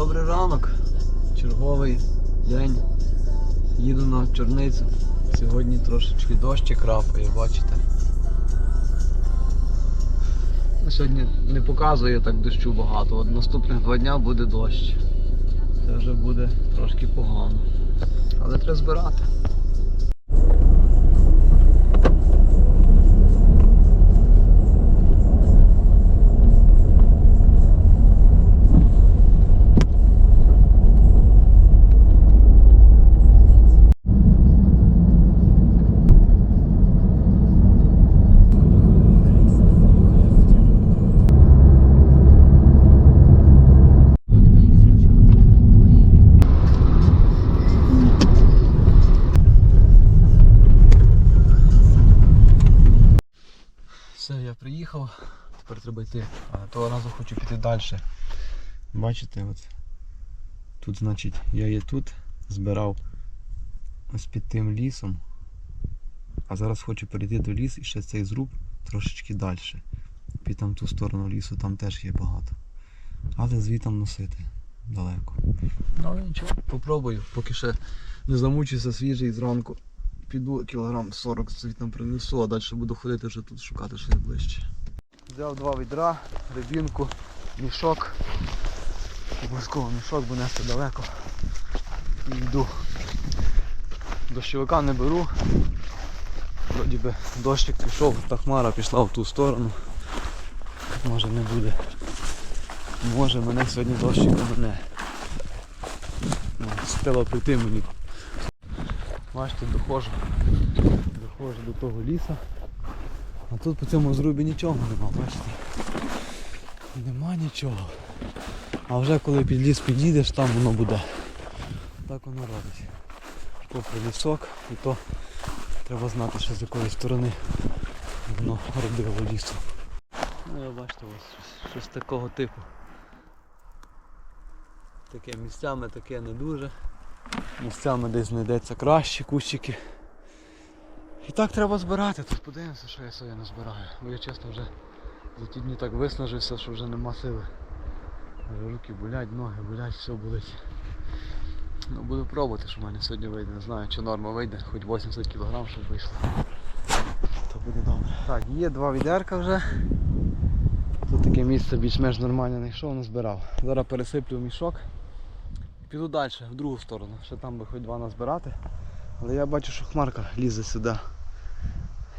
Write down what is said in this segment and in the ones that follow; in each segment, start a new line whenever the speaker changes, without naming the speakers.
Добрий ранок. Черговий день. Їду на чорницю. Сьогодні трошечки дощі крапає, бачите. Ну, Сьогодні не показує так дощу багато. От наступних два дня буде дощ. Це вже буде трошки погано. Але треба збирати. Все, я приїхав, тепер треба йти. А того разу хочу піти далі. Бачите, от тут, значить, я є тут, збирав ось під тим лісом. А зараз хочу перейти до лісу і ще цей зруб трошечки далі. Під там ту сторону лісу там теж є багато. Але звітом носити далеко. Ну нічого, попробую, поки ще не замучуся свіжий зранку. Піду кілограм 40 звітом принесу, а далі буду ходити вже тут шукати щось ближче. Взяв два відра, рибінку, мішок. Обов'язково мішок, бо нести далеко. І йду. Дощовика не беру. Вроді би дощик пішов, та хмара пішла в ту сторону. Може не буде. Може мене сьогодні дощик мене. Спіло прийти мені. Бачите, доходжу. Доходжу до того ліса. А тут по цьому зрубі нічого нема, бачите? Нема нічого. А вже коли під ліс підійдеш, там воно буде. Так воно робить. Попри лісок, і то треба знати, що з якої сторони воно родило лісу. Ну я бачите, ось щось, такого типу. Таке місцями таке не дуже. Місцями десь знайдеться кращі кущики. І так треба збирати. Тут подивимося, що я собі назбираю. Бо я чесно вже за ті дні так виснажився, що вже нема сили. Руки болять, ноги болять, все болить. Ну буду пробувати, що в мене сьогодні вийде. Не знаю, чи норма вийде, хоч 80 кг, щоб вийшло. То буде добре. Так, є два відерка вже. Тут таке місце більш-менш нормально знайшов, назбирав. Зараз пересиплю в мішок. Піду далі, в другу сторону. Ще там би хоч два назбирати. Але я бачу, що хмарка лізе сюди.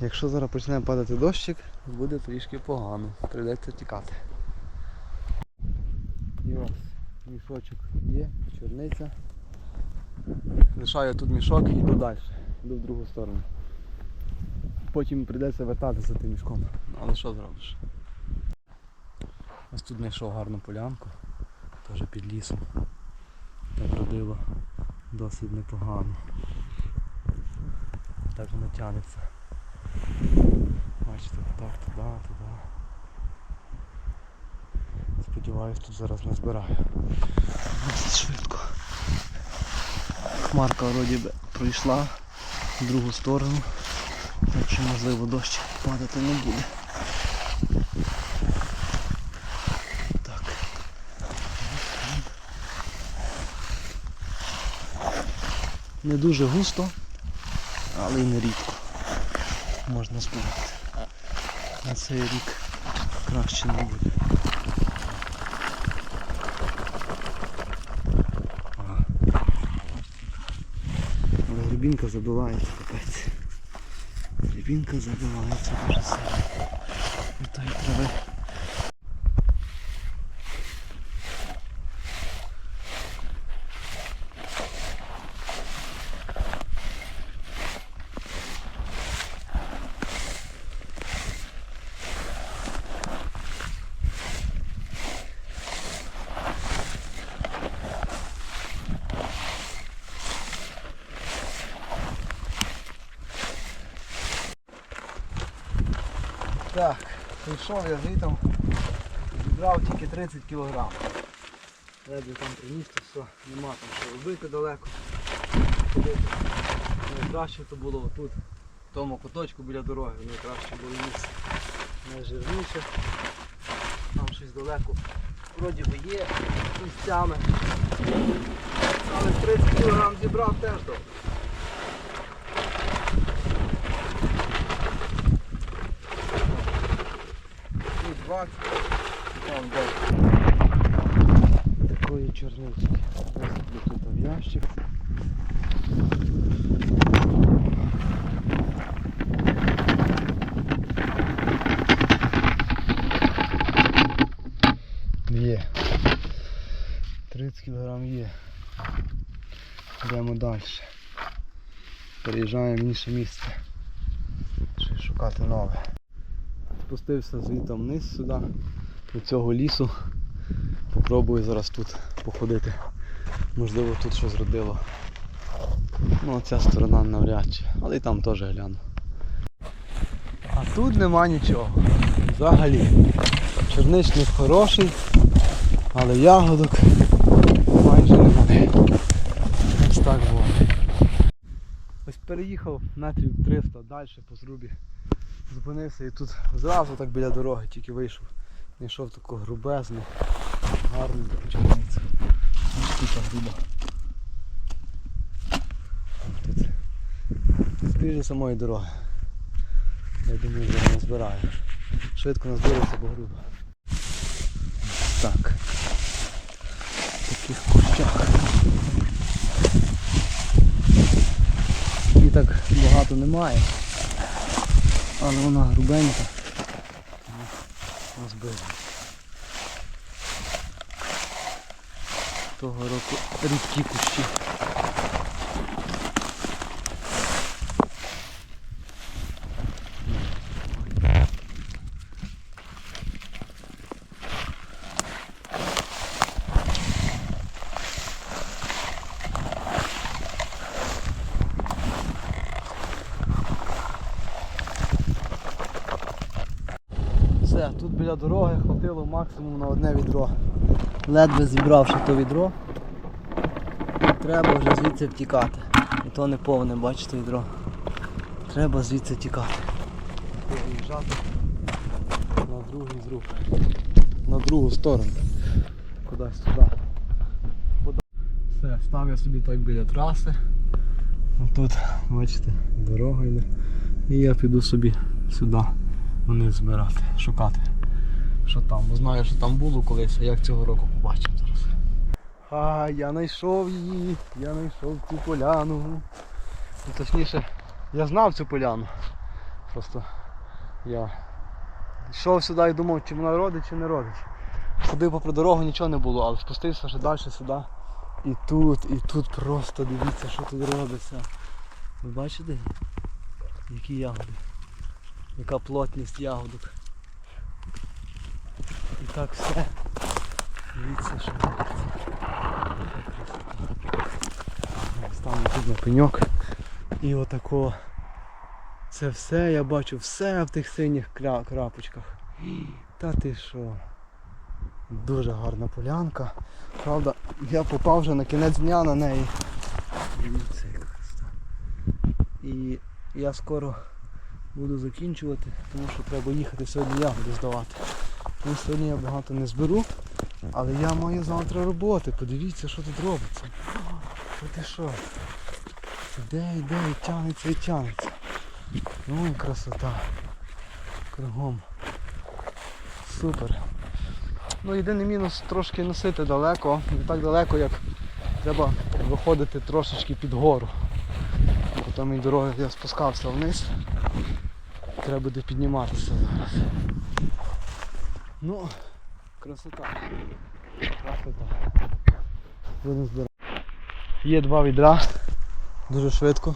Якщо зараз почне падати дощик, буде трішки погано. Прийдеться тікати. І ось мішочок є, чорниця. Лишаю тут мішок і йду далі. Йду в другу сторону. Потім прийдеться вертатися тим мішком. Але що зробиш? Ось тут знайшов гарну полянку, теж під лісом. Так родило досить непогано. Так воно тягнеться. Бачите, так, туди, туди. Сподіваюсь, тут зараз назбираю. Досить швидко. Хмарка вроді би пройшла в другу сторону. Так що можливо дощ падати не буде. Так. Не дуже густо, але й не рідко. Можна збирати. На цей рік краще не буде. Але грибінка забивається капець. Грибінка забивається дуже сильно. І тої трави. Так, прийшов я звітом, зібрав тільки 30 кг. Ледве там приніс, то все, нема там що робити далеко. Найкраще то було отут, в тому куточку біля дороги, найкраще було місце. Найжирніше. Там щось далеко. Вроді би є, місцями. Але 30 кг зібрав теж добре. 20, там 10. Такої чорнички. Висиплю тут в ящик. Є. 30 кг є. Йдемо далі. Переїжджаємо в інше місце. Ще шукати нове. Спустився звідти вниз сюди, до цього лісу. Попробую зараз тут походити. Можливо тут щось родило. Ну ця сторона навряд чи, але і там теж гляну. А тут нема нічого. Взагалі. Чорничник хороший, але ягодок майже немає. Ось так було. Ось переїхав метрів 300 далі по зрубі. Зупинився і тут зразу так біля дороги тільки вийшов. Знайшов таку грубезну, гарну таку чорницю. Ось тут груба. Скрізь самої дороги. Я думаю, вже не збираю. Швидко назбирається, бо грубо. Так. В таких кущах. І так багато немає. Але вона грубенька. Розбила. Того року рідкі кущі. Все, тут біля дороги хватило максимум на одне відро. Ледве зібравши то відро, треба вже звідси втікати. І то не повне, бачите, відро. Треба звідси тікати. Виїжджати на другий зруб. На другу сторону. Кудись туди. Все, став я собі так біля траси. Тут, бачите, дорога йде. І я піду собі сюди вниз збирати, шукати, що там. Бо знаю, що там було колись, а як цього року побачимо зараз. А, я знайшов її, я знайшов цю поляну. Ну, точніше, я знав цю поляну. Просто я йшов сюди і думав, чи вона родить, чи не родить. Ходив попри дорогу, нічого не було, але спустився ще далі сюди. І тут, і тут просто дивіться, що тут робиться. Ви бачите? Які ягоди? Яка плотність ягодок. І так все. Дивіться, що. Стану тут на пеньок. І отако. Це все, я бачу все в тих синіх крапочках. Та ти що? Дуже гарна полянка. Правда, я попав вже на кінець дня на неї. І я скоро буду закінчувати, тому що треба їхати сьогодні ягоди здавати. Тому сьогодні я багато не зберу, але я маю завтра роботи. Подивіться, що тут робиться. Що ти що? Іде, йде, і тягнеться, і тягнеться. Ну і красота. Кругом. Супер. Ну єдиний мінус трошки носити далеко, не так далеко, як треба виходити трошечки під гору. По тому дороги я спускався вниз. Треба буде підніматися зараз. Ну, красота. Красота. Будемо збирати. Є два відра. Дуже швидко.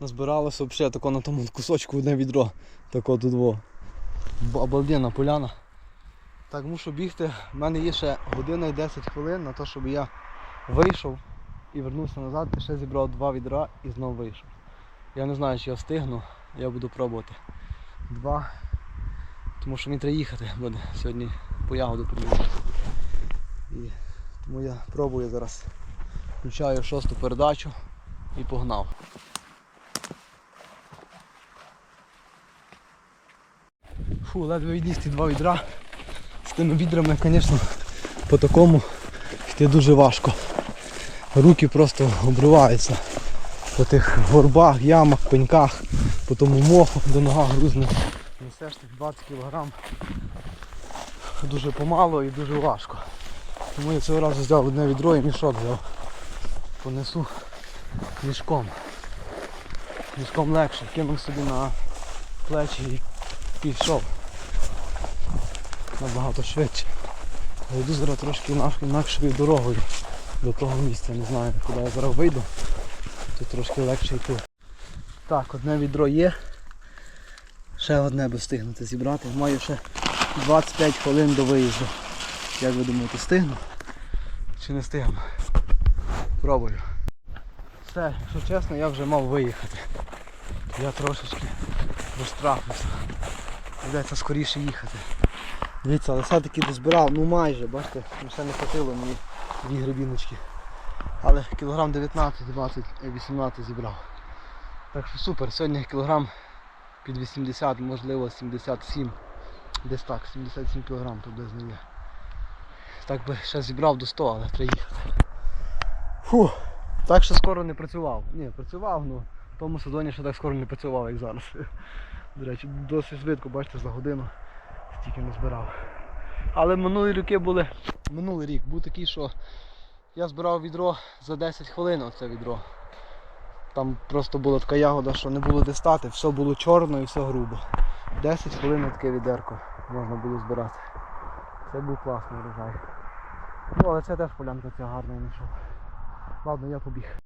Назбиралося взагалі тако на тому кусочку одне відро. Тако тут во. Обалденна поляна. Так, мушу бігти. У мене є ще година і 10 хвилин на те, щоб я вийшов і вернувся назад, ще зібрав два відра і знову вийшов. Я не знаю, чи я встигну, я буду пробувати. Два. Тому що мені треба їхати буде сьогодні по ягоду приїхати. І тому я пробую зараз. Включаю шосту передачу і погнав. Фу, ледве відніс ті два відра. З тими відрами, звісно, по такому йти дуже важко. Руки просто обриваються по тих горбах, ямах, пеньках, по тому моху до ногах грузне. Несеш тих 20 кг. Дуже помало і дуже важко. Тому я цього разу взяв одне відро і мішок взяв. Понесу мішком. Мішком легше, кинув собі на плечі і пішов. Набагато швидше. Я йду зараз трошки інак- інакшою дорогою до того місця. Не знаю, куди я зараз вийду. Тут трошки легше йти. Так, одне відро є. Ще одне би встигнути зібрати. Маю ще 25 хвилин до виїзду. Як ви думаєте, встигну? Чи не встигну? Пробую. Все, якщо чесно, я вже мав виїхати. Я трошечки розтрахнувся. Придеться скоріше їхати. Дивіться, але все-таки дозбирав, ну майже, бачите, ще не хватило мені дві грибіночки. Але кілограм 19, 20, е, 18 зібрав. Так що супер, сьогодні кілограм під 80, можливо 77. Десь так, 77 кілограм приблизно є. Так би ще зібрав до 100, але треба їхати. Фу, так що скоро не працював. Ні, працював, ну в тому сезоні ще так скоро не працював, як зараз. До речі, досить швидко, бачите, за годину стільки не збирав. Але минулі роки були, минулий рік був такий, що я збирав відро за 10 хвилин оце відро. Там просто була така ягода, що не було де стати, все було чорно і все грубо. 10 хвилин таке відерко можна було збирати. Це був класний врожай. Ну але це теж полянка ця гарна я знайшов. Ладно, я побіг.